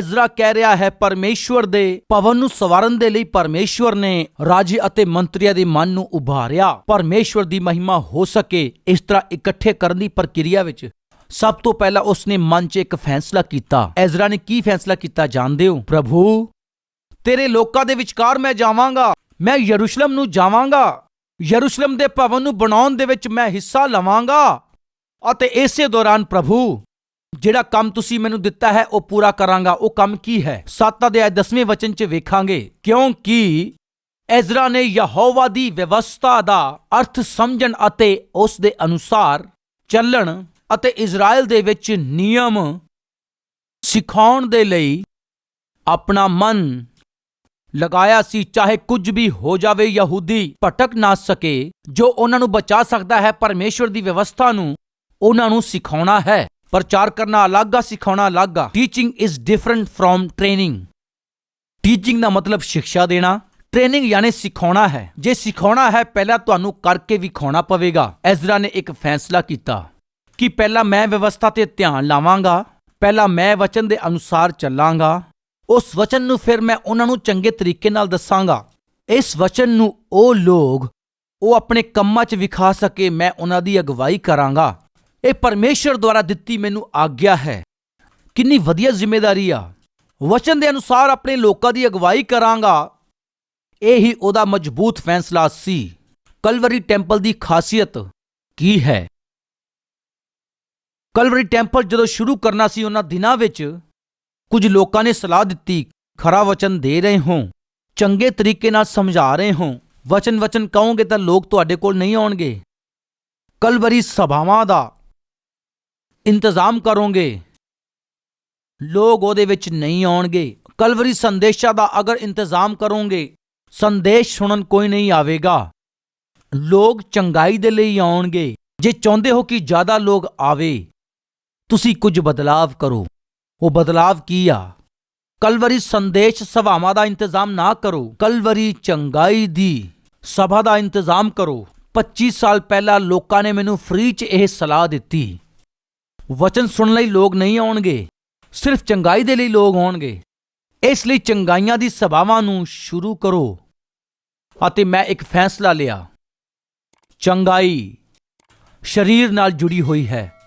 Ezra ਕਹਿ ਰਿਹਾ ਹੈ, ਪਰਮੇਸ਼ਵਰ ਦੇ ਭਵਨ ਨੂੰ ਸਵਾਰਨ ਦੇ ਲਈ ਪਰਮੇਸ਼ਵਰ ਨੇ ਰਾਜੇ ਅਤੇ ਮੰਤਰੀਆਂ ਦੇ ਮਨ ਨੂੰ ਉਭਾਰਿਆ। ਪਰਮੇਸ਼ਵਰ ਦੀ ਮਹਿਮਾ ਹੋ ਸਕੇ, ਇਸ ਤਰ੍ਹਾਂ ਇਕੱਠੇ ਕਰਨ ਦੀ ਪ੍ਰਕਿਰਿਆ ਵਿੱਚ ਸਭ ਤੋਂ ਪਹਿਲਾਂ ਉਸਨੇ ਮਨ 'ਚ ਇੱਕ ਫੈਸਲਾ ਕੀਤਾ। ਐਜ਼ਰਾ ਨੇ ਕੀ ਫੈਸਲਾ ਕੀਤਾ ਜਾਣਦੇ ਹੋ? ਪ੍ਰਭੂ, ਤੇਰੇ ਲੋਕਾਂ ਦੇ ਵਿਚਕਾਰ ਮੈਂ ਜਾਵਾਂਗਾ। ਮੈਂ ਯਰੂਸ਼ਲਮ ਨੂੰ ਜਾਵਾਂਗਾ। ਯਰੂਸ਼ਲਮ ਦੇ ਭਵਨ ਨੂੰ ਬਣਾਉਣ ਦੇ ਵਿੱਚ ਮੈਂ ਹਿੱਸਾ ਲਵਾਂਗਾ। ਅਤੇ ਇਸੇ ਦੌਰਾਨ ਪ੍ਰਭੂ ਜਿਹੜਾ ਕੰਮ ਤੁਸੀਂ ਮੈਨੂੰ ਦਿੱਤਾ ਹੈ, ਉਹ ਪੂਰਾ ਕਰਾਂਗਾ। ਉਹ ਕੰਮ ਕੀ ਹੈ? 7 ਅਧਿਆਇ 10ਵੇਂ ਵਚਨ 'ਚ ਵੇਖਾਂਗੇ। ਕਿਉਂਕਿ ਐਜ਼ਰਾ ਨੇ ਯਹੋਵਾ ਦੀ ਵਿਵਸਥਾ ਦਾ ਅਰਥ ਸਮਝਣ ਅਤੇ ਉਸ ਦੇ ਅਨੁਸਾਰ ਚੱਲਣ ਅਤੇ ਇਜ਼ਰਾਈਲ ਦੇ ਵਿੱਚ ਨਿਯਮ ਸਿਖਾਉਣ ਦੇ ਲਈ ਆਪਣਾ ਮਨ ਲਗਾਇਆ ਸੀ। ਚਾਹੇ ਕੁਝ ਵੀ ਹੋ ਜਾਵੇ, ਯਹੂਦੀ ਭਟਕ ਨਾ ਸਕੇ। ਜੋ ਉਹਨਾਂ ਨੂੰ ਬਚਾ ਸਕਦਾ ਹੈ, ਪਰਮੇਸ਼ਵਰ ਦੀ ਵਿਵਸਥਾ ਨੂੰ ਉਹਨਾਂ ਨੂੰ ਸਿਖਾਉਣਾ ਹੈ। ਪ੍ਰਚਾਰ ਕਰਨਾ ਅਲੱਗ ਆ, ਸਿਖਾਉਣਾ ਅਲੱਗ ਆ। Teaching is different from training teaching ਦਾ ਮਤਲਬ ਸਿੱਖਿਆ ਦੇਣਾ। ਟ੍ਰੇਨਿੰਗ ਯਾਨੀ ਸਿਖਾਉਣਾ ਹੈ। ਜੇ ਸਿਖਾਉਣਾ ਹੈ, ਪਹਿਲਾਂ ਤੁਹਾਨੂੰ ਕਰਕੇ ਵਿਖਾਉਣਾ ਪਵੇਗਾ। ਐਜ਼ਰਾ ਨੇ ਇੱਕ ਫੈਸਲਾ ਕੀਤਾ ਕਿ ਪਹਿਲਾਂ ਮੈਂ ਵਿਵਸਥਾ ਤੇ ਧਿਆਨ ਲਾਵਾਂਗਾ, ਪਹਿਲਾਂ ਮੈਂ ਵਚਨ ਦੇ ਅਨੁਸਾਰ ਚੱਲਾਂਗਾ। ਉਸ ਵਚਨ ਨੂੰ ਫਿਰ ਮੈਂ ਉਹਨਾਂ ਨੂੰ ਚੰਗੇ ਤਰੀਕੇ ਨਾਲ ਦੱਸਾਂਗਾ। ਇਸ ਵਚਨ ਨੂੰ ਉਹ ਲੋਕ, ਉਹ ਆਪਣੇ ਕੰਮਾਂ 'ਚ ਵਿਖਾ ਸਕੇ, ਮੈਂ ਉਹਨਾਂ ਦੀ ਅਗਵਾਈ ਕਰਾਂਗਾ। ਇਹ ਪਰਮੇਸ਼ਰ ਦੁਆਰਾ ਦਿੱਤੀ ਮੈਨੂੰ ਆਗਿਆ ਹੈ। ਕਿੰਨੀ ਵਧੀਆ ਜ਼ਿੰਮੇਵਾਰੀ ਆ। ਵਚਨ ਦੇ ਅਨੁਸਾਰ ਆਪਣੇ ਲੋਕਾਂ ਦੀ ਅਗਵਾਈ ਕਰਾਂਗਾ। ਇਹ ਹੀ ਉਹਦਾ ਮਜ਼ਬੂਤ ਫੈਸਲਾ ਸੀ। ਕਲਵਰੀ ਟੈਂਪਲ ਦੀ ਖਾਸੀਅਤ ਕੀ ਹੈ? ਕਲਵਰੀ ਟੈਂਪਲ ਜਦੋਂ ਸ਼ੁਰੂ ਕਰਨਾ ਸੀ ਉਹਨਾਂ ਦਿਨਾਂ ਵਿੱਚ, ਕੁਝ ਲੋਕਾਂ ਨੇ ਸਲਾਹ ਦਿੱਤੀ, ਖਰਾ ਵਚਨ ਦੇ ਰਹੇ ਹੋ, ਚੰਗੇ ਤਰੀਕੇ ਨਾਲ ਸਮਝਾ ਰਹੇ ਹੋ। ਵਚਨ ਵਚਨ ਕਹੋਗੇ ਤਾਂ ਲੋਕ ਤੁਹਾਡੇ ਕੋਲ ਨਹੀਂ ਆਉਣਗੇ। ਕਲਵਰੀ ਸਭਾਵਾਂ ਦਾ ਇੰਤਜ਼ਾਮ ਕਰੋਗੇ। ਲੋਕ ਉਹਦੇ ਵਿੱਚ ਨਹੀਂ ਆਉਣਗੇ। ਕਲਵਰੀ ਸੰਦੇਸ਼ਾਂ ਦਾ ਅਗਰ ਇੰਤਜ਼ਾਮ ਕਰੋਗੇ, ਸੰਦੇਸ਼ ਸੁਣਨ ਕੋਈ ਨਹੀਂ ਆਵੇਗਾ। ਲੋਕ ਚੰਗਾਈ ਦੇ ਲਈ ਆਉਣਗੇ। ਜੇ ਚਾਹੁੰਦੇ ਹੋ ਕਿ ਜ਼ਿਆਦਾ ਲੋਕ ਆਵੇ, ਤੁਸੀਂ ਕੁਝ ਬਦਲਾਵ ਕਰੋ। ਉਹ ਬਦਲਾਵ ਕੀ ਆ? ਕਲਵਰੀ ਸੰਦੇਸ਼ ਸਭਾਵਾਂ ਦਾ ਇੰਤਜ਼ਾਮ ਨਾ ਕਰੋ। ਕਲਵਰੀ ਚੰਗਾਈ ਦੀ ਸਭਾ ਦਾ ਇੰਤਜ਼ਾਮ ਕਰੋ। 25 ਸਾਲ ਪਹਿਲਾਂ ਲੋਕਾਂ ਨੇ ਮੈਨੂੰ ਫ੍ਰੀ 'ਚ ਇਹ ਸਲਾਹ ਦਿੱਤੀ। ਵਚਨ ਸੁਣਨ ਲਈ ਲੋਕ ਨਹੀਂ ਆਉਣਗੇ, ਸਿਰਫ ਚੰਗਾਈ ਦੇ ਲਈ ਲੋਕ ਆਉਣਗੇ। ਇਸ ਲਈ ਚੰਗਾਈਆਂ ਦੀ ਸਭਾਵਾਂ ਨੂੰ ਸ਼ੁਰੂ ਕਰੋ ਅਤੇ ਮੈਂ ਇੱਕ ਫੈਸਲਾ ਲਿਆ। ਚੰਗਾਈ ਸਰੀਰ ਨਾਲ ਜੁੜੀ ਹੋਈ ਹੈ।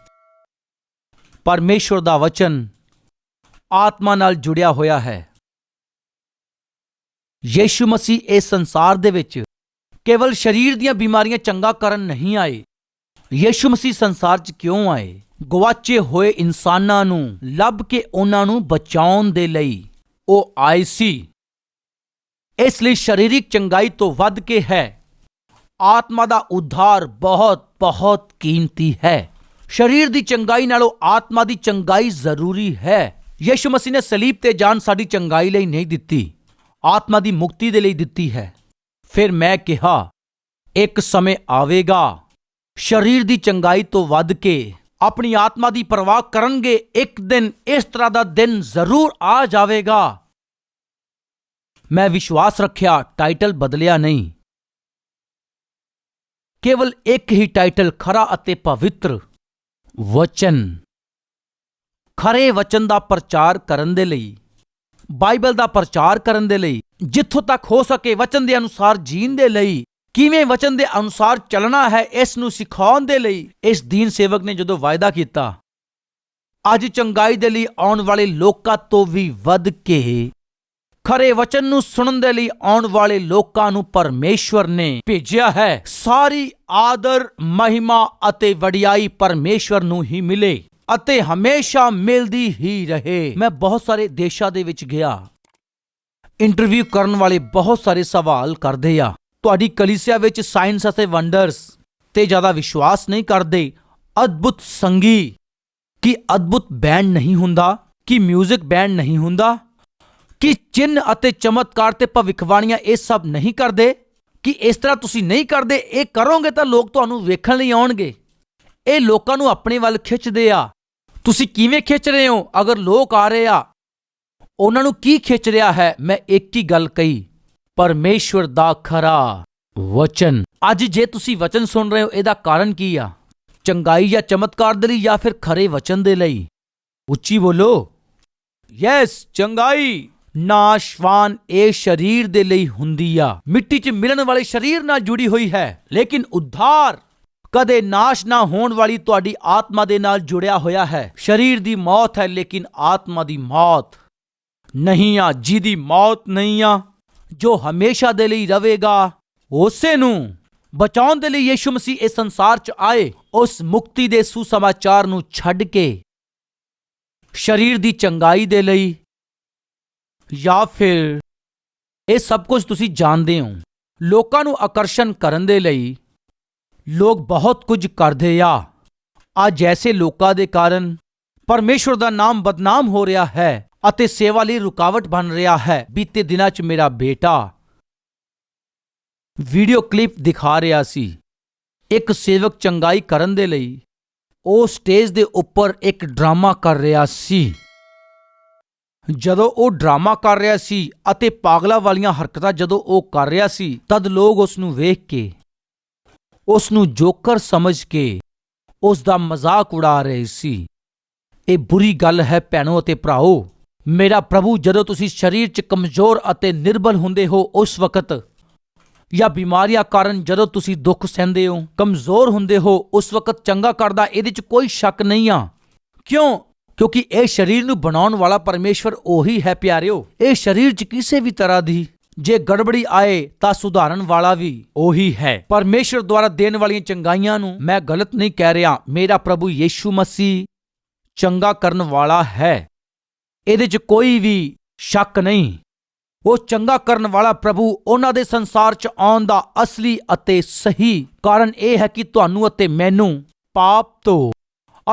ਪਰਮੇਸ਼ਵਰ ਦਾ ਵਚਨ ਆਤਮਾ ਨਾਲ ਜੁੜਿਆ ਹੋਇਆ ਹੈ। ਯੀਸ਼ੂ ਮਸੀਹ ਇਸ ਸੰਸਾਰ ਦੇ ਵਿੱਚ ਕੇਵਲ ਸਰੀਰ ਦੀਆਂ ਬਿਮਾਰੀਆਂ ਚੰਗਾ ਕਰਨ ਨਹੀਂ ਆਏ। ਯੀਸ਼ੂ ਮਸੀਹ ਸੰਸਾਰ 'ਚ ਕਿਉਂ ਆਏ? ਗਵਾਚੇ ਹੋਏ ਇਨਸਾਨਾਂ ਨੂੰ, ਲੱਭ ਕੇ ਉਹਨਾਂ ਨੂੰ ਬਚਾਉਣ ਦੇ ਲਈ ਉਹ ਆਈ ਸੀ। ਇਸ ਲਈ ਸਰੀਰਿਕ ਚੰਗਾਈ ਤੋਂ ਵੱਧ ਕੇ ਹੈ। ਆਤਮਾ ਦਾ ਉਧਾਰ ਬਹੁਤ ਬਹੁਤ ਕੀਮਤੀ ਹੈ। ਸਰੀਰ ਦੀ ਚੰਗਾਈ ਨਾਲੋਂ ਆਤਮਾ ਦੀ ਚੰਗਾਈ ਜ਼ਰੂਰੀ ਹੈ। ਯਿਸੂ ਮਸੀਹ ਨੇ ਸਲੀਬ ਤੇ ਜਾਨ ਸਾਡੀ ਚੰਗਾਈ ਲਈ ਨਹੀਂ ਦਿੱਤੀ, ਆਤਮਾ ਦੀ ਮੁਕਤੀ ਦੇ ਲਈ ਦਿੱਤੀ ਹੈ। ਫਿਰ ਮੈਂ ਕਿਹਾ, ਇੱਕ ਸਮੇਂ ਆਵੇਗਾ। ਸਰੀਰ ਦੀ ਚੰਗਾਈ ਤੋਂ ਵੱਧ ਕੇ ਆਪਣੀ ਆਤਮਾ ਦੀ ਪਰਵਾਹ ਕਰਨਗੇ, ਇੱਕ ਦਿਨ ਇਸ ਤਰ੍ਹਾਂ ਦਾ ਦਿਨ ਜ਼ਰੂਰ ਆ ਜਾਵੇਗਾ। ਮੈਂ ਵਿਸ਼ਵਾਸ ਰੱਖਿਆ, ਟਾਈਟਲ ਬਦਲਿਆ ਨਹੀਂ। ਕੇਵਲ ਇੱਕ ਹੀ ਟਾਈਟਲ, ਖਰਾ ਅਤੇ ਪਵਿੱਤਰ, ਵਚਨ। ਖਰੇ ਵਚਨ ਦਾ ਪ੍ਰਚਾਰ ਕਰਨ ਦੇ ਲਈ, ਬਾਈਬਲ ਦਾ ਪ੍ਰਚਾਰ ਕਰਨ ਦੇ ਲਈ, ਜਿੱਥੋਂ ਤੱਕ ਹੋ ਸਕੇ ਵਚਨ ਦੇ ਅਨੁਸਾਰ ਜੀਣ ਦੇ ਲਈ ਕਿਵੇਂ ਵਚਨ ਦੇ ਅਨੁਸਾਰ ਚੱਲਣਾ ਹੈ, ਇਸ ਨੂੰ ਸਿਖਾਉਣ ਦੇ ਲਈ ਇਸ ਦੀਨ ਸੇਵਕ ਨੇ ਜਦੋਂ ਵਾਅਦਾ ਕੀਤਾ, ਅੱਜ ਚੰਗਾਈ ਦੇ ਲਈ ਆਉਣ ਵਾਲੇ ਲੋਕਾਂ ਤੋਂ ਵੀ ਵੱਧ ਕੇ ਖਰੇ ਵਚਨ ਨੂੰ ਸੁਣਨ ਦੇ ਲਈ ਆਉਣ ਵਾਲੇ ਲੋਕਾਂ ਨੂੰ ਪਰਮੇਸ਼ਵਰ ਨੇ ਭੇਜਿਆ ਹੈ। ਸਾਰੀ ਆਦਰ, ਮਹਿਮਾ ਅਤੇ ਵਡਿਆਈ ਪਰਮੇਸ਼ਵਰ ਨੂੰ ਹੀ ਮਿਲੇ ਅਤੇ ਹਮੇਸ਼ਾ ਮਿਲਦੀ ਹੀ ਰਹੇ। ਮੈਂ ਬਹੁਤ ਸਾਰੇ ਦੇਸ਼ਾਂ ਦੇ ਵਿੱਚ ਗਿਆ। ਇੰਟਰਵਿਊ ਕਰਨ ਵਾਲੇ ਬਹੁਤ ਸਾਰੇ ਸਵਾਲ ਕਰਦੇ ਆ। ਤੁਹਾਡੀ ਕਲੀਸਿਆ ਵਿੱਚ ਸਾਇੰਸ ਅਤੇ ਵੰਡਰਸ ਤੇ ਜ਼ਿਆਦਾ ਵਿਸ਼ਵਾਸ ਨਹੀਂ ਕਰਦੇ। ਅਦਭੁਤ ਸੰਗੀ। ਕੀ ਅਦਭੁਤ ਬੈਂਡ ਨਹੀਂ ਹੁੰਦਾ? ਕਿ 뮤직 ਬੈਂਡ ਨਹੀਂ ਹੁੰਦਾ? ਕਿ ਚਿੰਨ ਅਤੇ ਚਮਤਕਾਰ ਤੇ ਭਵਿੱਖਬਾਣੀਆਂ ਇਹ ਸਭ ਨਹੀਂ ਕਰਦੇ? ਕਿ ਇਸ ਤਰ੍ਹਾਂ ਤੁਸੀਂ ਨਹੀਂ ਕਰਦੇ? ਇਹ ਕਰੋਗੇ ਤਾਂ ਲੋਕ ਤੁਹਾਨੂੰ ਵੇਖਣ ਲਈ ਆਉਣਗੇ। ਇਹ ਲੋਕਾਂ ਨੂੰ ਆਪਣੇ ਵੱਲ ਖਿੱਚਦੇ ਆ। ਤੁਸੀਂ ਕਿਵੇਂ ਖਿੱਚ ਰਹੇ ਹੋ? ਅਗਰ ਲੋਕ ਆ ਰਹੇ ਆ। ਉਹਨਾਂ ਨੂੰ ਕੀ ਖਿੱਚ ਰਿਹਾ ਹੈ? ਮੈਂ ਇੱਕ ਹੀ ਗੱਲ ਕਹੀ। ਪਰਮੇਸ਼ਵਰ ਦਾ ਖਰਾ ਵਚਨ। ਅੱਜ ਜੇ ਤੁਸੀਂ ਵਚਨ ਸੁਣ ਰਹੇ ਹੋ, ਇਹਦਾ ਕਾਰਨ ਕੀ ਆ? ਚੰਗਾਈ ਜਾਂ ਚਮਤਕਾਰ ਦੇ ਲਈ ਜਾਂ ਫਿਰ ਖਰੇ ਵਚਨ ਦੇ ਲਈ? ਉੱਚੀ ਬੋਲੋ। ਯੈਸ, ਚੰਗਾਈ ਨਾਸ਼ਵਾਨ ਇਹ ਸਰੀਰ ਦੇ ਲਈ ਹੁੰਦੀ ਆ। ਮਿੱਟੀ 'ਚ ਮਿਲਣ ਵਾਲੇ ਸਰੀਰ ਨਾਲ ਜੁੜੀ ਹੋਈ ਹੈ, ਲੇਕਿਨ ਉਧਾਰ ਕਦੇ ਨਾਸ਼ ਨਾ ਹੋਣ ਵਾਲੀ ਤੁਹਾਡੀ ਆਤਮਾ ਦੇ ਨਾਲ ਜੁੜਿਆ ਹੋਇਆ ਹੈ। ਸਰੀਰ ਦੀ ਮੌਤ ਹੈ, ਲੇਕਿਨ ਆਤਮਾ ਦੀ ਮੌਤ ਨਹੀਂ ਆ। ਜਿਹਦੀ ਮੌਤ ਨਹੀਂ ਆ ਜੋ ਹਮੇਸ਼ਾ ਦੇ ਲਈ ਰਹੇਗਾ, ਉਸੇ ਨੂੰ ਬਚਾਉਣ ਦੇ ਲਈ ਯੀਸ਼ੂ ਮਸੀਹ ਇਸ ਸੰਸਾਰ 'ਚ ਆਏ, ਉਸ ਮੁਕਤੀ ਦੇ ਸੁਸਮਾਚਾਰ ਨੂੰ ਛੱਡ ਕੇ ਸਰੀਰ ਦੀ ਚੰਗਾਈ ਦੇ ਲਈ ਜਾਂ ਫਿਰ ਇਹ ਸਭ ਕੁਝ ਤੁਸੀਂ ਜਾਣਦੇ ਹੋ। ਲੋਕਾਂ ਨੂੰ ਆਕਰਸ਼ਣ ਕਰਨ ਦੇ ਲਈ ਲੋਕ ਬਹੁਤ ਕੁਝ ਕਰਦੇ ਆ। ਅੱਜ ਐਸੇ ਲੋਕਾਂ ਦੇ ਕਾਰਨ ਪਰਮੇਸ਼ਵਰ ਦਾ ਨਾਮ ਬਦਨਾਮ ਹੋ ਰਿਹਾ ਹੈ। ਅਤੇ ਸੇਵਾ ਲਈ ਰੁਕਾਵਟ ਬਣ ਰਿਹਾ ਹੈ। ਬੀਤੇ ਦਿਨਾਂ 'ਚ ਮੇਰਾ ਬੇਟਾ ਵੀਡੀਓ ਕਲਿੱਪ ਦਿਖਾ ਰਿਹਾ ਸੀ। ਇੱਕ ਸੇਵਕ ਚੰਗਾਈ ਕਰਨ ਦੇ ਲਈ ਉਹ ਸਟੇਜ ਦੇ ਉੱਪਰ ਇੱਕ ਡਰਾਮਾ ਕਰ ਰਿਹਾ ਸੀ। ਜਦੋਂ ਉਹ ਡਰਾਮਾ ਕਰ ਰਿਹਾ ਸੀ ਅਤੇ ਪਾਗਲਾ ਵਾਲੀਆਂ ਹਰਕਤਾਂ ਜਦੋਂ ਉਹ ਕਰ ਰਿਹਾ ਸੀ, ਤਦ ਲੋਕ ਉਸ ਨੂੰ ਵੇਖ ਕੇ ਉਸ ਨੂੰ ਜੋਕਰ ਸਮਝ ਕੇ ਉਸ ਦਾ ਮਜ਼ਾਕ ਉਡਾ ਰਹੇ ਸੀ। ਇਹ ਬੁਰੀ ਗੱਲ ਹੈ ਭੈਣੋ ਅਤੇ ਭਰਾਓ। ਮੇਰਾ ਪ੍ਰਭੂ, ਜਦੋਂ ਤੁਸੀਂ ਸਰੀਰ 'ਚ ਕਮਜ਼ੋਰ ਅਤੇ ਨਿਰਬਲ ਹੁੰਦੇ ਹੋ ਉਸ ਵਕਤ ਜਾਂ ਬਿਮਾਰੀਆਂ ਕਾਰਨ ਜਦੋਂ ਤੁਸੀਂ ਦੁੱਖ ਸਹਿੰਦੇ ਹੋ, ਕਮਜ਼ੋਰ ਹੁੰਦੇ ਹੋ, ਉਸ ਵਕਤ ਚੰਗਾ ਕਰਦਾ ਇਹਦੇ 'ਚ ਕੋਈ ਸ਼ੱਕ ਨਹੀਂ ਆ। ਕਿਉਂ? ਕਿਉਂਕਿ ਇਹ ਸਰੀਰ ਨੂੰ ਬਣਾਉਣ ਵਾਲਾ ਪਰਮੇਸ਼ਵਰ ਉਹੀ ਹੈ ਪਿਆਰਿਓ। ਇਹ ਸਰੀਰ 'ਚ ਕਿਸੇ ਵੀ ਤਰ੍ਹਾਂ ਦੀ ਜੇ ਗੜਬੜੀ ਆਏ ਤਾਂ ਸੁਧਾਰਨ ਵਾਲਾ ਵੀ ਉਹੀ ਹੈ। ਪਰਮੇਸ਼ਵਰ ਦੁਆਰਾ ਦੇਣ ਵਾਲੀਆਂ ਚੰਗਾਈਆਂ ਨੂੰ ਮੈਂ ਗਲਤ ਨਹੀਂ ਕਹਿ ਰਿਹਾ। ਮੇਰਾ ਪ੍ਰਭੂ ਯੀਸ਼ੂ ਮਸੀਹ ਚੰਗਾ ਕਰਨ ਵਾਲਾ ਹੈ। ਇਹਦੇ 'ਚ ਕੋਈ ਵੀ ਸ਼ੱਕ ਨਹੀਂ। ਉਹ ਚੰਗਾ ਕਰਨ ਵਾਲਾ ਪ੍ਰਭੂ ਉਹਨਾਂ ਦੇ ਸੰਸਾਰ 'ਚ ਆਉਣ ਦਾ ਅਸਲੀ ਅਤੇ ਸਹੀ ਕਾਰਨ ਇਹ ਹੈ ਕਿ ਤੁਹਾਨੂੰ ਅਤੇ ਮੈਨੂੰ ਪਾਪ ਤੋਂ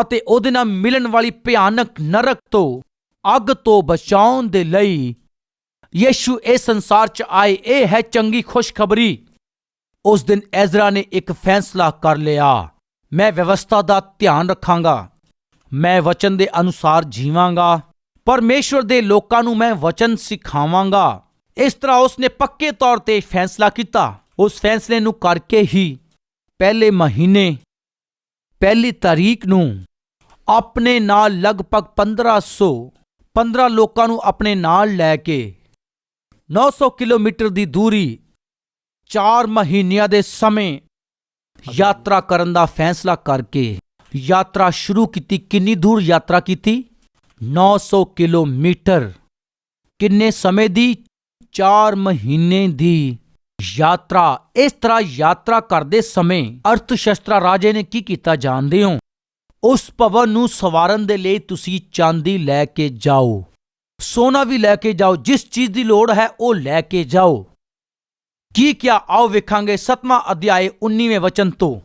ਅਤੇ ਉਹਦੇ ਨਾਲ ਮਿਲਣ ਵਾਲੀ ਭਿਆਨਕ ਨਰਕ ਤੋਂ, ਅੱਗ ਤੋਂ ਬਚਾਉਣ ਦੇ ਲਈ ਯੀਸ਼ੂ ਇਸ ਸੰਸਾਰ 'ਚ ਆਏ। ਇਹ ਹੈ ਚੰਗੀ ਖੁਸ਼ਖਬਰੀ। ਉਸ ਦਿਨ ਐਜ਼ਰਾ ਨੇ ਇੱਕ ਫੈਸਲਾ ਕਰ ਲਿਆ। ਮੈਂ ਵਿਵਸਥਾ ਦਾ ਧਿਆਨ ਰੱਖਾਂਗਾ। ਮੈਂ ਵਚਨ ਦੇ ਅਨੁਸਾਰ ਜੀਵਾਂਗਾ। ਪਰਮੇਸ਼ਵਰ ਦੇ ਲੋਕਾਂ ਨੂੰ ਮੈਂ ਵਚਨ ਸਿਖਾਵਾਂਗਾ। ਇਸ ਤਰ੍ਹਾਂ ਉਸਨੇ ਪੱਕੇ ਤੌਰ ਤੇ ਫੈਸਲਾ ਕੀਤਾ। ਉਸ ਫੈਸਲੇ ਨੂੰ ਕਰਕੇ ਹੀ ਪਹਿਲੇ ਮਹੀਨੇ, ਪਹਿਲੀ ਤਾਰੀਖ ਨੂੰ ਆਪਣੇ ਨਾਲ ਲਗਭਗ 1500 15 ਲੋਕਾਂ ਨੂੰ ਆਪਣੇ ਨਾਲ ਲੈ ਕੇ 900 ਕਿਲੋਮੀਟਰ ਦੀ ਦੂਰੀ 4 ਮਹੀਨਿਆਂ ਦੇ ਸਮੇਂ ਯਾਤਰਾ ਕਰਨ ਦਾ ਫੈਸਲਾ ਕਰਕੇ ਯਾਤਰਾ ਸ਼ੁਰੂ ਕੀਤੀ। ਕਿੰਨੀ ਦੂਰ ਯਾਤਰਾ ਕੀਤੀ? 900 ਕਿਲੋਮੀਟਰ। ਕਿੰਨੇ ਸਮੇਂ ਦੀ? 4 ਮਹੀਨੇ ਦੀ। ਯਾਤਰਾ। ਇਸ ਤਰ੍ਹਾਂ ਯਾਤਰਾ ਕਰਦੇ ਸਮੇਂ ਅਰਥ ਸ਼ਸਤਰਾ ਰਾਜੇ ਨੇ ਕੀ ਕੀਤਾ ਜਾਣਦੇ ਹੋ? ਉਸ ਭਵਨ ਨੂੰ ਸਵਾਰਨ ਦੇ ਲਈ ਤੁਸੀਂ ਚਾਂਦੀ ਲੈ ਕੇ ਜਾਓ। ਸੋਨਾ ਵੀ ਲੈ ਕੇ ਜਾਓ। ਜਿਸ ਚੀਜ਼ ਦੀ ਲੋੜ ਹੈ, ਉਹ ਲੈ ਕੇ ਜਾਓ। ਕੀ ਕਿਆ ਆਓ ਵੇਖਾਂਗੇ 7ਵਾਂ ਅਧਿਆਏ 19ਵੇਂ ਵਚਨ ਤੋਂ।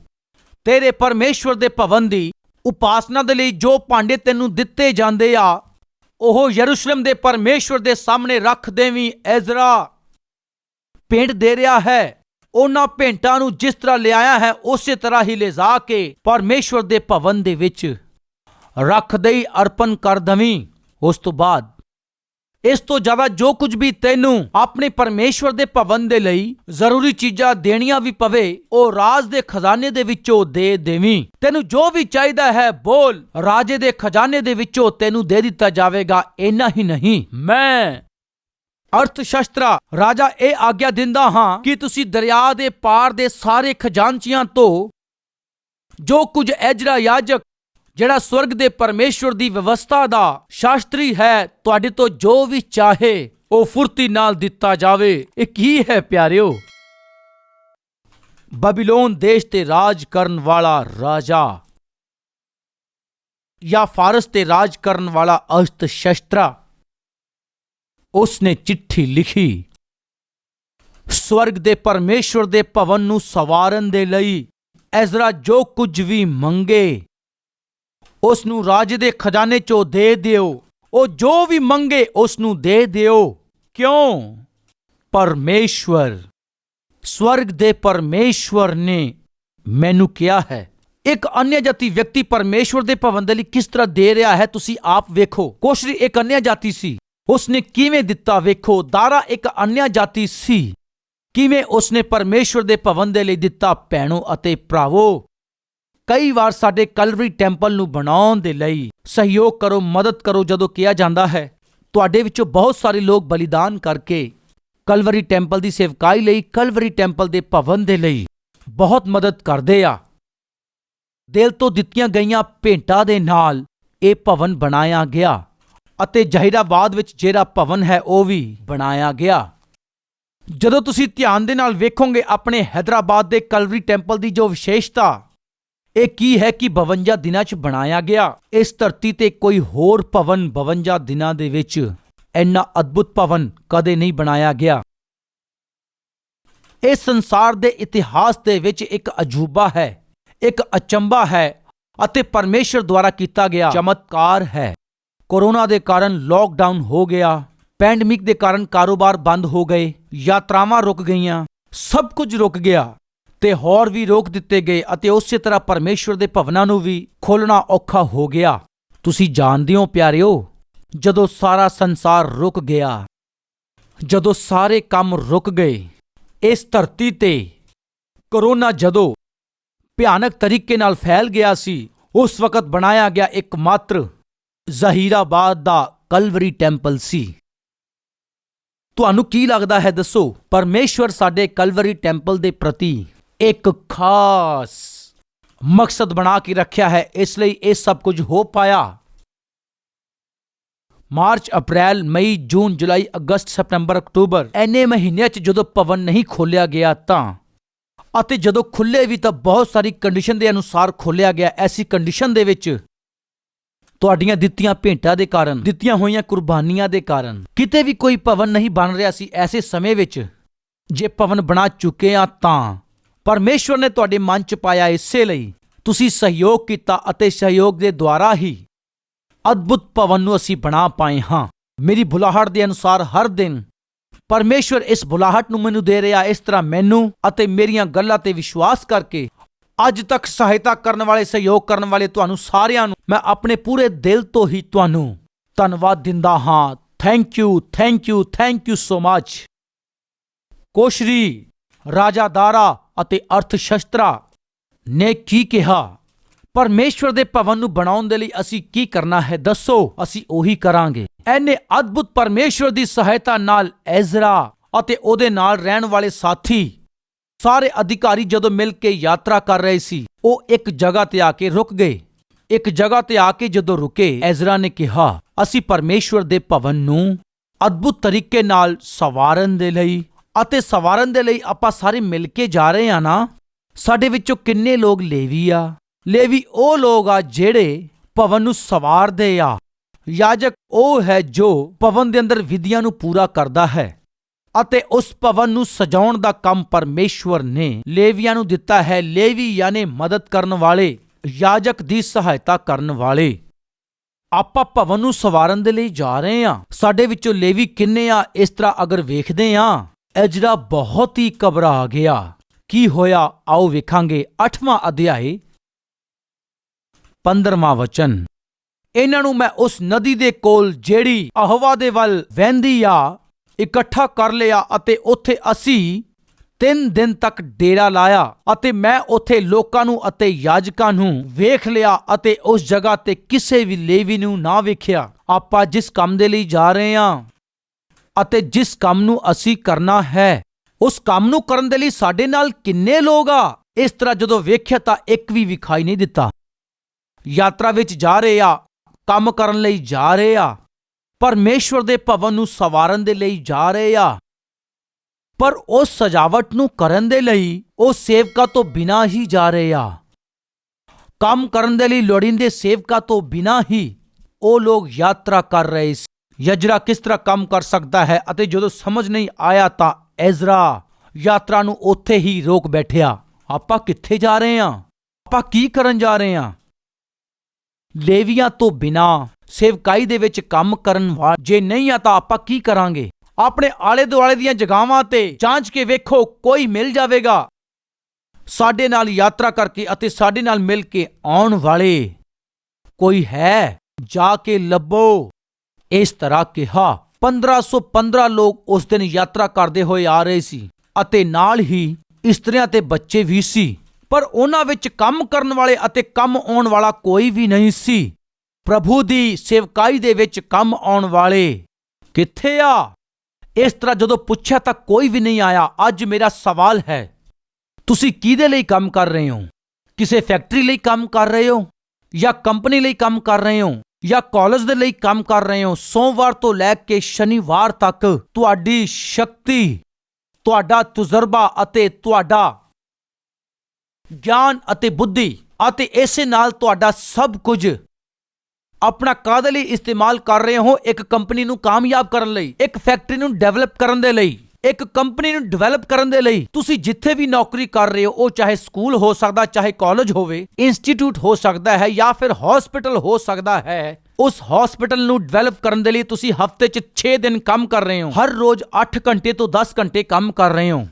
ਤੇਰੇ ਪਰਮੇਸ਼ਵਰ ਦੇ ਭਵਨ ਦੀ ਉਪਾਸਨਾ ਦੇ ਲਈ ਜੋ ਭਾਂਡੇ ਤੈਨੂੰ ਦਿੱਤੇ ਜਾਂਦੇ ਆ, ਉਹ ਯਰੂਸ਼ਲਮ ਦੇ ਪਰਮੇਸ਼ਵਰ ਦੇ ਸਾਹਮਣੇ ਰੱਖ ਦੇਵੀਂ, ਐਜ਼ਰਾ। ਪੇਂਟ ਦੇ ਰਿਹਾ ਹੈ। ਉਹਨਾਂ ਭੇਂਟਾਂ ਨੂੰ ਜਿਸ ਤਰ੍ਹਾਂ ਲਿਆਇਆ ਹੈ, ਉਸੇ ਤਰ੍ਹਾਂ ਹੀ ਲਿਜਾ ਕੇ ਪਰਮੇਸ਼ਵਰ ਦੇ ਭਵਨ ਦੇ ਵਿੱਚ ਰੱਖ ਦੇਈ, ਅਰਪਣ ਕਰ ਦਵੀਂ। ਉਸ ਤੋਂ ਬਾਅਦ ਇਸ ਤੋਂ ਜ਼ਿਆਦਾ ਜੋ ਕੁਝ ਵੀ ਤੈਨੂੰ ਆਪਣੇ ਪਰਮੇਸ਼ਵਰ ਦੇ ਭਵਨ ਦੇ ਲਈ ਜ਼ਰੂਰੀ ਚੀਜ਼ਾਂ ਦੇਣੀਆਂ ਵੀ ਪਵੇ, ਉਹ ਰਾਜ ਦੇ ਖਜ਼ਾਨੇ ਦੇ ਵਿੱਚੋਂ ਦੇ ਦੇਵੀਂ। ਤੈਨੂੰ ਜੋ ਵੀ ਚਾਹੀਦਾ ਹੈ ਬੋਲ, ਰਾਜੇ ਦੇ ਖਜ਼ਾਨੇ ਦੇ ਵਿੱਚੋਂ ਤੈਨੂੰ ਦੇ ਦਿੱਤਾ ਜਾਵੇਗਾ, ਇੰਨਾ ਹੀ ਨਹੀਂ। ਮੈਂ ਅਰਥ ਸ਼ਸਤਰਾ ਰਾਜਾ ਇਹ ਆਗਿਆ ਦਿੰਦਾ ਹਾਂ ਕਿ ਤੁਸੀਂ ਦਰਿਆ ਦੇ ਪਾਰ ਦੇ ਸਾਰੇ ਖਜ਼ਾਨਚੀਆਂ ਤੋਂ ਜੋ ਕੁਝ ਐਜਰਾ ਯਾਜਕ ਜਿਹੜਾ ਸਵਰਗ ਦੇ ਪਰਮੇਸ਼ਵਰ ਦੀ ਵਿਵਸਥਾ ਦਾ ਸ਼ਾਸਤਰੀ ਹੈ, ਤੁਹਾਡੇ ਤੋਂ ਜੋ ਵੀ ਚਾਹੇ, ਉਹ ਫੁਰਤੀ ਨਾਲ ਦਿੱਤਾ ਜਾਵੇ। ਇਹ ਕੀ ਹੈ ਪਿਆਰਿਓ? ਬਬੀਲੋਨ ਦੇਸ਼ ਤੇ ਰਾਜ ਕਰਨ ਵਾਲਾ ਰਾਜਾ ਜਾਂ ਫਾਰਸ ਤੇ ਰਾਜ ਕਰਨ ਵਾਲਾ ਅਸ਼ਤ ਸ਼ਸਤਰਾ, ਉਸਨੇ ਚਿੱਠੀ ਲਿਖੀ। ਸਵਰਗ ਦੇ ਪਰਮੇਸ਼ਵਰ ਦੇ ਭਵਨ ਨੂੰ ਸਵਾਰਨ ਦੇ ਲਈ ਐਜ਼ਰਾ ਜੋ ਕੁਝ ਵੀ ਮੰਗੇ ਉਸ ਨੂੰ ਰਾਜ ਦੇ ਖਜ਼ਾਨੇ ਚੋਂ ਦੇ ਦਿਓ। ਉਹ ਜੋ ਵੀ ਮੰਗੇ ਉਸ ਨੂੰ ਦੇ ਦਿਓ। ਕਿਉਂ? ਪਰਮੇਸ਼ਵਰ। ਸਵਰਗ ਦੇ ਪਰਮੇਸ਼ਵਰ ਨੇ ਮੈਨੂੰ ਕਿਹਾ ਹੈ, ਇੱਕ ਅਨਿਆ ਜਾਤੀ ਵਿਅਕਤੀ ਪਰਮੇਸ਼ਵਰ ਦੇ ਭਵਨ ਦੇ ਲਈ ਕਿਸ ਤਰ੍ਹਾਂ ਦੇ ਰਿਹਾ ਹੈ, ਤੁਸੀਂ ਆਪ ਵੇਖੋ। ਕੋਸ਼ਰੀ ਇੱਕ ਅਨਿਆ ਜਾਤੀ ਸੀ। ਉਸਨੇ ਕਿਵੇਂ ਦਿੱਤਾ ਵੇਖੋ, ਦਾਰਾ ਇੱਕ ਅਨਿਆ ਜਾਤੀ ਸੀ। ਕਿਵੇਂ ਉਸਨੇ ਪਰਮੇਸ਼ਵਰ ਦੇ ਭਵਨ ਦੇ ਲਈ ਦਿੱਤਾ ਭੈਣੋ ਅਤੇ ਭਰਾਵੋ? ਕਈ ਵਾਰ ਸਾਡੇ ਕਲਵਰੀ ਟੈਂਪਲ ਨੂੰ ਬਣਾਉਣ ਦੇ ਲਈ ਸਹਿਯੋਗ ਕਰੋ, ਮਦਦ ਕਰੋ, ਜਦੋਂ ਕਿਹਾ ਜਾਂਦਾ ਹੈ। ਤੁਹਾਡੇ ਵਿੱਚੋਂ ਬਹੁਤ ਸਾਰੇ ਲੋਕ ਬਲੀਦਾਨ ਕਰਕੇ ਕਲਵਰੀ ਟੈਂਪਲ ਦੀ ਸੇਵਕਾਈ ਲਈ, ਕਲਵਰੀ ਟੈਂਪਲ ਦੇ ਭਵਨ ਦੇ ਲਈ ਬਹੁਤ ਮਦਦ ਕਰਦੇ ਆ। ਦਿਲ ਤੋਂ ਦਿੱਤੀਆਂ ਗਈਆਂ ਭੇਂਟਾਂ ਦੇ ਨਾਲ ਇਹ ਭਵਨ ਬਣਾਇਆ ਗਿਆ ਅਤੇ ਜ਼ਹੀਰਾਬਾਦ ਵਿੱਚ ਜਿਹੜਾ ਭਵਨ ਹੈ, ਉਹ ਵੀ ਬਣਾਇਆ ਗਿਆ। ਜਦੋਂ ਤੁਸੀਂ ਧਿਆਨ ਦੇ ਨਾਲ ਵੇਖੋਗੇ, ਆਪਣੇ ਹੈਦਰਾਬਾਦ ਦੇ ਕਲਵਰੀ ਟੈਂਪਲ ਦੀ ਜੋ ਵਿਸ਼ੇਸ਼ਤਾ ਇਹ ਕੀ ਹੈ ਕਿ 52 ਦਿਨਾਂ 'ਚ ਬਣਾਇਆ ਗਿਆ? ਇਸ ਧਰਤੀ ਤੇ ਕੋਈ ਹੋਰ ਭਵਨ 52 ਦਿਨਾਂ ਦੇ ਵਿੱਚ ਇੰਨਾ ਅਦਭੁਤ ਭਵਨ ਕਦੇ ਨਹੀਂ ਬਣਾਇਆ ਗਿਆ। ਇਹ ਸੰਸਾਰ ਦੇ ਇਤਿਹਾਸ ਦੇ ਵਿੱਚ ਇੱਕ ਅਜੂਬਾ ਹੈ, ਇੱਕ ਅਚੰਭਾ ਹੈ ਅਤੇ ਪਰਮੇਸ਼ਰ ਦੁਆਰਾ ਕੀਤਾ ਗਿਆ ਚਮਤਕਾਰ ਹੈ। ਕੋਰੋਨਾ ਦੇ ਕਾਰਨ ਲੋਕਡਾਊਨ ਹੋ ਗਿਆ ਪੈਂਡਮਿਕ ਦੇ ਕਾਰਨ ਕਾਰੋਬਾਰ ਬੰਦ ਹੋ ਗਏ, ਯਾਤਰਾਵਾਂ ਰੁਕ ਗਈਆਂ, ਸਭ ਕੁਝ ਰੁਕ ਗਿਆ। ਤੇ ਹੋਰ ਵੀ ਰੋਕ ਦਿੱਤੇ ਗਏ ਅਤੇ ਉਸੇ ਤਰ੍ਹਾਂ ਪਰਮੇਸ਼ਵਰ ਦੇ ਭਵਨਾਂ ਨੂੰ ਵੀ ਖੋਲਣਾ ਔਖਾ ਹੋ ਗਿਆ। ਤੁਸੀਂ ਜਾਣਦੇ ਹੋ ਪਿਆਰਿਓ, ਜਦੋਂ ਸਾਰਾ ਸੰਸਾਰ ਰੁਕ ਗਿਆ, ਜਦੋਂ ਸਾਰੇ ਕੰਮ ਰੁਕ ਗਏ, ਇਸ ਧਰਤੀ ਤੇ ਕਰੋਨਾ ਜਦੋਂ ਭਿਆਨਕ ਤਰੀਕੇ ਨਾਲ ਫੈਲ ਗਿਆ ਸੀ, ਉਸ ਵਕਤ ਬਣਾਇਆ ਗਿਆ ਇੱਕ ਮਾਤਰ ਜ਼ਹੀਰਾਬਾਦ ਦਾ ਕਲਵਰੀ ਟੈਂਪਲ ਸੀ। ਤੁਹਾਨੂੰ ਕੀ ਲੱਗਦਾ ਹੈ ਦੱਸੋ, ਪਰਮੇਸ਼ਵਰ ਸਾਡੇ ਕਲਵਰੀ ਟੈਂਪਲ ਦੇ ਪ੍ਰਤੀ ਇੱਕ ਖਾਸ ਮਕਸਦ ਬਣਾ ਕੇ ਰੱਖਿਆ ਹੈ, ਇਸ ਲਈ ਇਹ ਸਭ ਕੁਝ ਹੋ ਪਾਇਆ। ਮਾਰਚ, ਅਪ੍ਰੈਲ, ਮਈ, ਜੂਨ, ਜੁਲਾਈ, ਅਗਸਤ ਸਤੰਬਰ ਅਕਤੂਬਰ, ਐਨੇ ਮਹੀਨਿਆਂ 'ਚ ਜਦੋਂ ਭਵਨ ਨਹੀਂ ਖੋਲਿਆ ਗਿਆ ਤਾਂ, ਅਤੇ ਜਦੋਂ ਖੁੱਲੇ ਵੀ ਤਾਂ ਬਹੁਤ ਸਾਰੀ ਕੰਡੀਸ਼ਨ ਦੇ ਅਨੁਸਾਰ ਖੋਲਿਆ ਗਿਆ, ਐਸੀ ਕੰਡੀਸ਼ਨ ਦੇ ਵਿੱਚ ਤੁਹਾਡੀਆਂ ਦਿੱਤੀਆਂ ਭੇਂਟਾਂ ਦੇ ਕਾਰਨ, ਦਿੱਤੀਆਂ ਹੋਈਆਂ ਕੁਰਬਾਨੀਆਂ ਦੇ ਕਾਰਨ, ਕਿਤੇ ਵੀ ਕੋਈ ਭਵਨ ਨਹੀਂ ਬਣ ਰਿਹਾ ਸੀ, ਐਸੇ ਸਮੇਂ ਵਿੱਚ ਜੇ ਭਵਨ ਬਣਾ ਚੁੱਕੇ ਆ ਤਾਂ ਪਰਮੇਸ਼ਵਰ ਨੇ ਤੁਹਾਡੇ ਮਨ 'ਚ ਪਾਇਆ ਇਸੇ ਲਈ। ਤੁਸੀਂ ਸਹਿਯੋਗ ਕੀਤਾ ਅਤੇ ਸਹਿਯੋਗ ਦੇ ਦੁਆਰਾ ਹੀ ਅਦਭੁਤ ਭਵਨ ਨੂੰ ਅਸੀਂ ਬਣਾ ਪਾਏ ਹਾਂ। ਮੇਰੀ ਬੁਲਾਹਟ ਦੇ ਅਨੁਸਾਰ ਹਰ ਦਿਨ ਪਰਮੇਸ਼ਵਰ ਇਸ ਬੁਲਾਹਟ ਨੂੰ ਮੈਨੂੰ ਦੇ ਰਿਹਾ, ਇਸ ਤਰ੍ਹਾਂ ਮੈਨੂੰ ਅਤੇ ਮੇਰੀਆਂ ਗੱਲਾਂ ਤੇ ਵਿਸ਼ਵਾਸ ਕਰਕੇ ਅੱਜ ਤੱਕ ਸਹਾਇਤਾ ਕਰਨ ਵਾਲੇ, ਸਹਿਯੋਗ ਕਰਨ ਵਾਲੇ ਤੁਹਾਨੂੰ ਸਾਰਿਆਂ ਨੂੰ, ਮੈਂ ਆਪਣੇ ਪੂਰੇ ਦਿਲ ਤੋਂ ਹੀ ਤੁਹਾਨੂੰ ਧੰਨਵਾਦ ਦਿੰਦਾ ਹਾਂ। Thank you thank you thank you so much Koshri, Raja Dara ਅਤੇ ਅਰਥ ਸ਼ਸਤਰਾ ਨੇ ਕੀ ਕਿਹਾ? ਪਰਮੇਸ਼ਵਰ ਦੇ ਭਵਨ ਨੂੰ ਬਣਾਉਣ ਦੇ ਲਈ ਅਸੀਂ ਕੀ ਕਰਨਾ ਹੈ? ਦੱਸੋ, ਅਸੀਂ ਉਹੀ ਕਰਾਂਗੇ। ਐਨੇ ਅਦਭੁਤ ਪਰਮੇਸ਼ਵਰ ਦੀ ਸਹਾਇਤਾ ਨਾਲ ਐਜ਼ਰਾ ਅਤੇ ਉਹਦੇ ਨਾਲ ਰਹਿਣ ਵਾਲੇ ਸਾਥੀ ਸਾਰੇ ਅਧਿਕਾਰੀ ਜਦੋਂ ਮਿਲ ਕੇ ਯਾਤਰਾ ਕਰ ਰਹੇ ਸੀ, ਉਹ ਇੱਕ ਜਗ੍ਹਾ ਤੇ ਆ ਕੇ ਰੁਕ ਗਏ। ਇੱਕ ਜਗ੍ਹਾ ਤੇ ਆ ਕੇ ਜਦੋਂ ਰੁਕੇ, ਐਜ਼ਰਾ ਨੇ ਕਿਹਾ, ਅਸੀਂ ਪਰਮੇਸ਼ਵਰ ਦੇ ਭਵਨ ਨੂੰ ਅਦਭੁਤ ਤਰੀਕੇ ਨਾਲ ਸਵਾਰਨ ਦੇ ਲਈ ਅਤੇ ਸਵਾਰਨ ਦੇ ਲਈ ਆਪਾਂ ਸਾਰੇ ਮਿਲ ਕੇ ਜਾ ਰਹੇ ਆ ਨਾ, ਸਾਡੇ ਵਿੱਚੋਂ ਕਿੰਨੇ ਲੋਕ ਲੇਵੀ ਆ? ਲੇਵੀ ਉਹ ਲੋਕ ਆ ਜਿਹੜੇ ਭਵਨ ਨੂੰ ਸਵਾਰਦੇ ਆ। ਯਾਜਕ ਉਹ ਹੈ ਜੋ ਭਵਨ ਦੇ ਅੰਦਰ ਵਿਧੀਆਂ ਨੂੰ ਪੂਰਾ ਕਰਦਾ ਹੈ ਅਤੇ ਉਸ ਭਵਨ ਨੂੰ ਸਜਾਉਣ ਦਾ ਕੰਮ ਪਰਮੇਸ਼ਵਰ ਨੇ ਲੇਵੀਆਂ ਨੂੰ ਦਿੱਤਾ ਹੈ। ਲੇਵੀ ਯਾਨੀ ਮਦਦ ਕਰਨ ਵਾਲੇ, ਯਾਜਕ ਦੀ ਸਹਾਇਤਾ ਕਰਨ ਵਾਲੇ। ਆਪਾਂ ਭਵਨ ਨੂੰ ਸਵਾਰਨ ਦੇ ਲਈ ਜਾ ਰਹੇ ਆ। ਸਾਡੇ ਵਿੱਚੋਂ ਲੇਵੀ ਕਿੰਨੇ ਆ? ਇਸ ਤਰ੍ਹਾਂ ਅਗਰ ਵੇਖਦੇ ਆ ਐਜਰਾ ਬਹੁਤ ਹੀ ਘਬਰਾ ਗਿਆ। ਕੀ ਹੋਇਆ? ਆਓ ਵੇਖਾਂਗੇ 8ਵਾਂ ਅਧਿਆਏ 15ਵਾਂ ਵਚਨ। ਇਹਨਾਂ ਨੂੰ ਮੈਂ ਉਸ ਨਦੀ ਦੇ ਕੋਲ ਜਿਹੜੀ ਅਹਵਾ ਦੇ ਵੱਲ ਵਹਿੰਦੀ ਆ, ਇਕੱਠਾ ਕਰ ਲਿਆ ਅਤੇ ਉੱਥੇ ਅਸੀਂ ਤਿੰਨ ਦਿਨ ਤੱਕ ਡੇਰਾ ਲਾਇਆ ਅਤੇ ਮੈਂ ਉੱਥੇ ਲੋਕਾਂ ਨੂੰ ਅਤੇ ਯਾਜਕਾਂ ਨੂੰ ਵੇਖ ਲਿਆ ਅਤੇ ਉਸ ਜਗ੍ਹਾ ਤੇ ਕਿਸੇ ਵੀ ਲੇਵੀ ਨੂੰ ਨਾ ਵੇਖਿਆ। ਆਪਾਂ ਜਿਸ ਕੰਮ ਦੇ ਲਈ ਜਾ ਰਹੇ ਹਾਂ ਅਤੇ ਜਿਸ ਕੰਮ ਨੂੰ ਅਸੀਂ ਕਰਨਾ ਹੈ, ਉਸ ਕੰਮ ਨੂੰ ਕਰਨ ਦੇ ਲਈ ਸਾਡੇ ਨਾਲ ਕਿੰਨੇ ਲੋਕ ਆ? ਇਸ ਤਰ੍ਹਾਂ ਜਦੋਂ ਵੇਖਿਆ ਤਾਂ ਇੱਕ ਵੀ ਵਿਖਾਈ ਨਹੀਂ ਦਿੱਤਾ। ਯਾਤਰਾ ਵਿੱਚ ਜਾ ਰਹੇ ਆ, ਕੰਮ ਕਰਨ ਲਈ ਜਾ ਰਹੇ ਆ, ਪਰਮੇਸ਼ਵਰ ਦੇ ਭਵਨ ਨੂੰ ਸਵਾਰਨ ਦੇ ਲਈ ਜਾ ਰਹੇ ਆ। ਪਰ ਉਸ ਸਜਾਵਟ ਨੂੰ ਕਰਨ ਦੇ ਲਈ ਉਹ ਸੇਵਕਾ ਤੋਂ ਬਿਨਾਂ ਹੀ ਜਾ ਰਹੇ ਆ। ਕੰਮ ਕਰਨ ਦੇ ਲਈ ਲੋੜੀਂਦੇ ਸੇਵਕਾ ਤੋਂ ਬਿਨਾਂ ਹੀ ਉਹ ਲੋਕ ਯਾਤਰਾ ਕਰ ਰਹੇ ਸੀ। ਯਜਰਾ ਕਿਸ ਤਰ੍ਹਾਂ ਕੰਮ ਕਰ ਸਕਦਾ ਹੈ ਅਤੇ ਜਦੋਂ ਸਮਝ ਨਹੀਂ ਆਇਆ ਤਾਂ ਐਜ਼ਰਾ ਯਾਤਰਾ ਨੂੰ ਉੱਥੇ ਹੀ ਰੋਕ ਬੈਠਿਆ। ਆਪਾਂ ਕਿੱਥੇ ਜਾ ਰਹੇ ਹਾਂ? ਆਪਾਂ ਕੀ ਕਰਨ ਜਾ ਰਹੇ ਹਾਂ? ਲੇਵੀਆਂ ਤੋਂ ਬਿਨਾ ਸੇਵਕਾਈ ਦੇ ਵਿੱਚ ਕੰਮ ਕਰਨ ਵਾਲੇ ਜੇ ਨਹੀਂ ਆ ਤਾਂ ਆਪਾਂ ਕੀ ਕਰਾਂਗੇ? ਆਪਣੇ ਆਲੇ ਦੁਆਲੇ ਦੀਆਂ ਜਗਾਵਾਂ ਤੇ ਜਾਂਚ ਕੇ ਵੇਖੋ, ਕੋਈ ਮਿਲ ਜਾਵੇਗਾ। ਸਾਡੇ ਨਾਲ ਯਾਤਰਾ ਕਰਕੇ ਅਤੇ ਸਾਡੇ ਨਾਲ ਮਿਲ ਕੇ ਆਉਣ ਵਾਲੇ ਕੋਈ ਹੈ? ਜਾ ਕੇ ਲੱਭੋ। ਇਸ ਤਰ੍ਹਾਂ ਕਿਹਾ 1515 ਲੋਕ ਉਸ ਦਿਨ ਯਾਤਰਾ ਕਰਦੇ ਹੋਏ ਆ ਰਹੇ ਸੀ ਅਤੇ ਨਾਲ ਹੀ ਇਸਤਰੀਆਂ ਤੇ ਬੱਚੇ ਵੀ ਸੀ, ਪਰ ਉਹਨਾਂ ਵਿੱਚ ਕੰਮ ਕਰਨ ਵਾਲੇ ਅਤੇ ਕੰਮ ਆਉਣ ਵਾਲਾ ਕੋਈ ਵੀ ਨਹੀਂ ਸੀ। ਪ੍ਰਭੂ ਦੀ ਸੇਵਕਾਈ ਦੇ ਵਿੱਚ ਕੰਮ ਆਉਣ ਵਾਲੇ ਕਿੱਥੇ ਆ? ਇਸ ਤਰ੍ਹਾਂ ਜਦੋਂ ਪੁੱਛਿਆ ਤਾਂ ਕੋਈ ਵੀ ਨਹੀਂ ਆਇਆ, ਅੱਜ ਮੇਰਾ ਸਵਾਲ ਹੈ, ਤੁਸੀਂ ਕਿਹਦੇ ਲਈ ਕੰਮ ਕਰ ਰਹੇ ਹੋ? ਕਿਸੇ ਫੈਕਟਰੀ ਲਈ ਕੰਮ ਕਰ ਰਹੇ ਹੋ ਜਾਂ ਕੰਪਨੀ ਲਈ ਕੰਮ ਕਰ ਰਹੇ ਹੋ? ਜਾਂ ਕਾਲਜ ਦੇ ਲਈ ਕੰਮ ਕਰ ਰਹੇ ਹੋ, ਸੋਮਵਾਰ ਤੋਂ ਲੈ ਕੇ ਸ਼ਨੀਵਾਰ ਤੱਕ ਤੁਹਾਡੀ ਸ਼ਕਤੀ, ਤੁਹਾਡਾ ਤਜਰਬਾ ਅਤੇ ਤੁਹਾਡਾ ਗਿਆਨ ਅਤੇ ਬੁੱਧੀ ਅਤੇ ਇਸੇ ਨਾਲ ਤੁਹਾਡਾ ਸਭ ਕੁਝ ਆਪਣਾ ਕਾਹਦੇ ਲਈ ਇਸਤੇਮਾਲ ਕਰ ਰਹੇ ਹੋ? ਇੱਕ ਕੰਪਨੀ ਨੂੰ ਕਾਮਯਾਬ ਕਰਨ ਲਈ, ਇੱਕ ਫੈਕਟਰੀ ਨੂੰ ਡਿਵੈਲਪ ਕਰਨ ਦੇ ਲਈ। ਇੱਕ ਕੰਪਨੀ ਨੂੰ ਡਿਵੈਲਪ ਕਰਨ ਦੇ ਲਈ ਤੁਸੀਂ ਜਿੱਥੇ ਵੀ ਨੌਕਰੀ ਕਰ ਰਹੇ ਹੋ, ਉਹ ਚਾਹੇ ਸਕੂਲ ਹੋ ਸਕਦਾ, ਚਾਹੇ ਕਾਲਜ ਹੋਵੇ ਇੰਸਟੀਚਿਊਟ ਹੋ ਸਕਦਾ ਹੈ ਜਾਂ ਫਿਰ ਹਸਪੀਟਲ ਹੋ ਸਕਦਾ ਹੈ, ਉਸ ਹਸਪੀਟਲ ਨੂੰ ਡਿਵੈਲਪ ਕਰਨ ਦੇ ਲਈ ਤੁਸੀਂ ਹਫ਼ਤੇ 'ਚ 6 ਦਿਨ ਕੰਮ ਕਰ ਰਹੇ ਹੋ। ਹਰ ਰੋਜ਼ 8 ਘੰਟੇ ਤੋਂ 10 ਘੰਟੇ ਕੰਮ ਕਰ ਰਹੇ ਹੋ।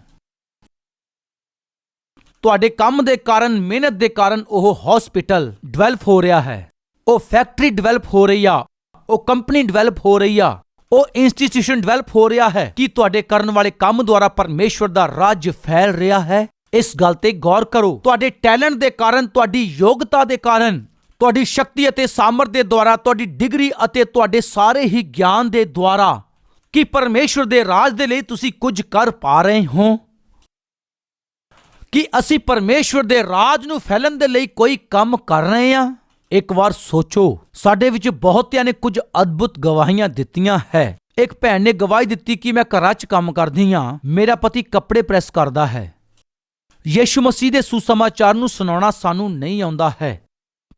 ਤੁਹਾਡੇ ਕੰਮ ਦੇ ਕਾਰਨ, ਮਿਹਨਤ ਦੇ ਕਾਰਨ ਉਹ ਹਸਪੀਟਲ ਡਿਵੈਲਪ ਹੋ ਰਿਹਾ ਹੈ। ਉਹ ਫੈਕਟਰੀ ਡਿਵੈਲਪ ਹੋ ਰਹੀ ਆ। ਉਹ ਕੰਪਨੀ ਡਿਵੈਲਪ ਹੋ ਰਹੀ ਆ। ਉਹ ਇੰਸਟੀਟਿਊਸ਼ਨ ਡਿਵੈਲਪ ਹੋ ਰਿਹਾ ਹੈ ਕਿ ਤੁਹਾਡੇ ਕਰਨ ਵਾਲੇ ਕੰਮ ਦੁਆਰਾ ਪਰਮੇਸ਼ਵਰ ਦਾ ਰਾਜ ਫੈਲ ਰਿਹਾ ਹੈ। ਇਸ ਗੱਲ ਤੇ ਗੌਰ ਕਰੋ, ਤੁਹਾਡੇ ਟੈਲੈਂਟ ਦੇ ਕਾਰਨ, ਤੁਹਾਡੀ ਯੋਗਤਾ ਦੇ ਕਾਰਨ, ਤੁਹਾਡੀ ਸ਼ਕਤੀ ਅਤੇ ਸਾਮਰਥ ਦੇ ਦੁਆਰਾ, ਤੁਹਾਡੀ ਡਿਗਰੀ ਅਤੇ ਤੁਹਾਡੇ ਸਾਰੇ ਹੀ ਗਿਆਨ ਦੇ ਦੁਆਰਾ ਕਿ ਪਰਮੇਸ਼ਵਰ ਦੇ ਰਾਜ ਦੇ ਲਈ ਤੁਸੀਂ ਕੁਝ ਕਰ ਪਾ ਰਹੇ ਹੋ। ਕਿ ਅਸੀਂ ਪਰਮੇਸ਼ਵਰ ਦੇ ਰਾਜ ਨੂੰ ਫੈਲਣ ਦੇ ਲਈ ਕੋਈ ਕੰਮ ਕਰ ਰਹੇ ਹਾਂ। ਇੱਕ ਵਾਰ ਸੋਚੋ, ਸਾਡੇ ਵਿੱਚ ਬਹੁਤਿਆਂ ਨੇ ਕੁਝ ਅਦਭੁਤ ਗਵਾਹੀਆਂ ਦਿੱਤੀਆਂ ਹੈ। ਇੱਕ ਭੈਣ ਨੇ ਗਵਾਹੀ ਦਿੱਤੀ ਕਿ ਮੈਂ ਘਰਾਂ 'ਚ ਕੰਮ ਕਰਦੀ ਹਾਂ, ਮੇਰਾ ਪਤੀ ਕੱਪੜੇ ਪ੍ਰੈਸ ਕਰਦਾ ਹੈ। ਯੀਸ਼ੂ ਮਸੀਹ ਦੇ ਸੁਸਮਾਚਾਰ ਨੂੰ ਸੁਣਾਉਣਾ ਸਾਨੂੰ ਨਹੀਂ ਆਉਂਦਾ ਹੈ।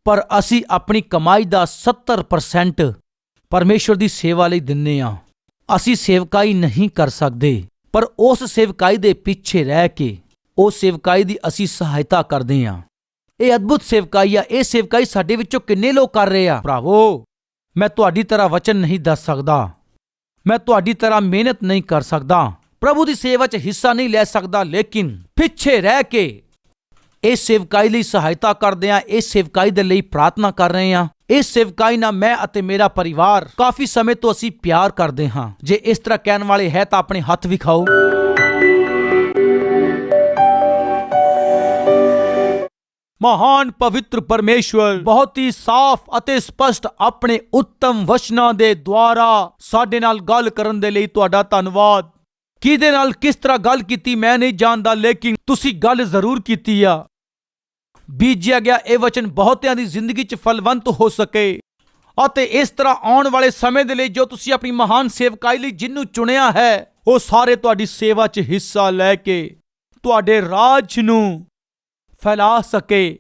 ਪਰ ਅਸੀਂ ਆਪਣੀ ਕਮਾਈ ਦਾ 70% ਪਰਮੇਸ਼ਵਰ ਦੀ ਸੇਵਾ ਲਈ ਦਿੰਨੇ ਆ। ਅਸੀਂ ਸੇਵਕਾਈ ਨਹੀਂ ਕਰ ਸਕਦੇ, ਪਰ ਉਸ ਸੇਵਕਾਈ ਦੇ ਪਿੱਛੇ ਰਹਿ ਕੇ ਉਹ ਸੇਵਕਾਈ ਦੀ ਅਸੀਂ ਸਹਾਇਤਾ ਕਰਦੇ ਹਾਂ ਇਹ ਅਦਭੁਤ ਸੇਵਕਾਈ ਆ, ਇਹ ਸੇਵਕਾਈ ਸਾਡੇ ਵਿੱਚੋਂ ਕਿੰਨੇ ਲੋਕ ਕਰ ਰਹੇ ਆ? ਭਰਾਵੋ, ਮੈਂ ਤੁਹਾਡੀ ਤਰ੍ਹਾਂ ਵਚਨ ਨਹੀਂ ਦੱਸ ਸਕਦਾ। ਮੈਂ ਤੁਹਾਡੀ ਤਰ੍ਹਾਂ ਮਿਹਨਤ ਨਹੀਂ ਕਰ ਸਕਦਾ। ਪ੍ਰਭੂ ਦੀ ਸੇਵਾ 'ਚ ਹਿੱਸਾ ਨਹੀਂ ਲੈ ਸਕਦਾ, ਲੇਕਿਨ ਪਿੱਛੇ ਰਹਿ ਕੇ ਇਸ ਸੇਵਕਾਈ ਲਈ ਸਹਾਇਤਾ ਕਰਦੇ ਆ, ਇਸ ਸੇਵਕਾਈ ਦੇ ਲਈ ਪ੍ਰਾਰਥਨਾ ਕਰ ਰਹੇ ਆ। ਇਸ ਸੇਵਕਾਈ ਨਾਲ ਮੈਂ ਅਤੇ ਮੇਰਾ ਪਰਿਵਾਰ ਕਾਫੀ ਸਮੇਂ ਤੋਂ ਅਸੀਂ ਪਿਆਰ ਕਰਦੇ ਹਾਂ। ਜੇ ਇਸ ਤਰ੍ਹਾਂ ਕਹਿਣ ਵਾਲੇ ਹੈ ਤਾਂ ਆਪਣੇ ਹੱਥ ਵਿਖਾਓ ਮਹਾਨ ਪਵਿੱਤਰ ਪਰਮੇਸ਼ਵਰ ਬਹੁਤ ਹੀ ਸਾਫ਼ ਅਤੇ ਸਪਸ਼ਟ ਆਪਣੇ ਉੱਤਮ ਵਚਨਾਂ ਦੇ ਦੁਆਰਾ ਸਾਡੇ ਨਾਲ ਗੱਲ ਕਰਨ ਦੇ ਲਈ ਤੁਹਾਡਾ ਧੰਨਵਾਦ। ਕਿਹਦੇ ਨਾਲ ਕਿਸ ਤਰ੍ਹਾਂ ਗੱਲ ਕੀਤੀ ਮੈਂ ਨਹੀਂ ਜਾਣਦਾ, ਲੇਕਿਨ ਤੁਸੀਂ ਗੱਲ ਜ਼ਰੂਰ ਕੀਤੀ ਆ। ਬੀਜਿਆ ਗਿਆ ਇਹ ਵਚਨ ਬਹੁਤਿਆਂ ਦੀ ਜ਼ਿੰਦਗੀ 'ਚ ਫਲਵੰਤ ਹੋ ਸਕੇ ਅਤੇ ਇਸ ਤਰ੍ਹਾਂ ਆਉਣ ਵਾਲੇ ਸਮੇਂ ਦੇ ਲਈ ਜੋ ਤੁਸੀਂ ਆਪਣੀ ਮਹਾਨ ਸੇਵਕਾਈ ਲਈ ਜਿਹਨੂੰ ਚੁਣਿਆ ਹੈ, ਉਹ ਸਾਰੇ ਤੁਹਾਡੀ ਸੇਵਾ 'ਚ ਹਿੱਸਾ ਲੈ ਕੇ ਤੁਹਾਡੇ ਰਾਜ ਨੂੰ ਫੈਲਾ ਸਕੇ।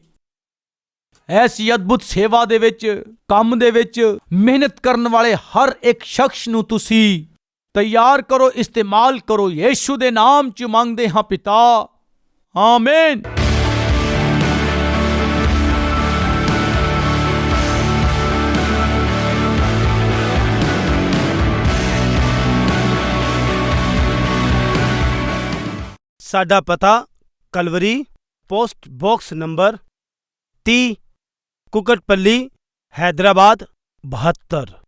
ਐਸੀ ਅਦਭੁਤ ਸੇਵਾ ਦੇ ਵਿੱਚ, ਕੰਮ ਦੇ ਵਿੱਚ ਮਿਹਨਤ ਕਰਨ ਵਾਲੇ ਹਰ ਇੱਕ ਸ਼ਖਸ ਨੂੰ ਤੁਸੀਂ ਤਿਆਰ ਕਰੋ, ਇਸਤੇਮਾਲ ਕਰੋ। ਯੀਸ਼ੂ ਦੇ ਨਾਮ 'ਚ ਮੰਗਦੇ ਹਾਂ ਪਿਤਾ। ਆਮੀਨ। ਸਾਡਾ ਪਤਾ Calvary post box number 30 Kukatpally Hyderabad 72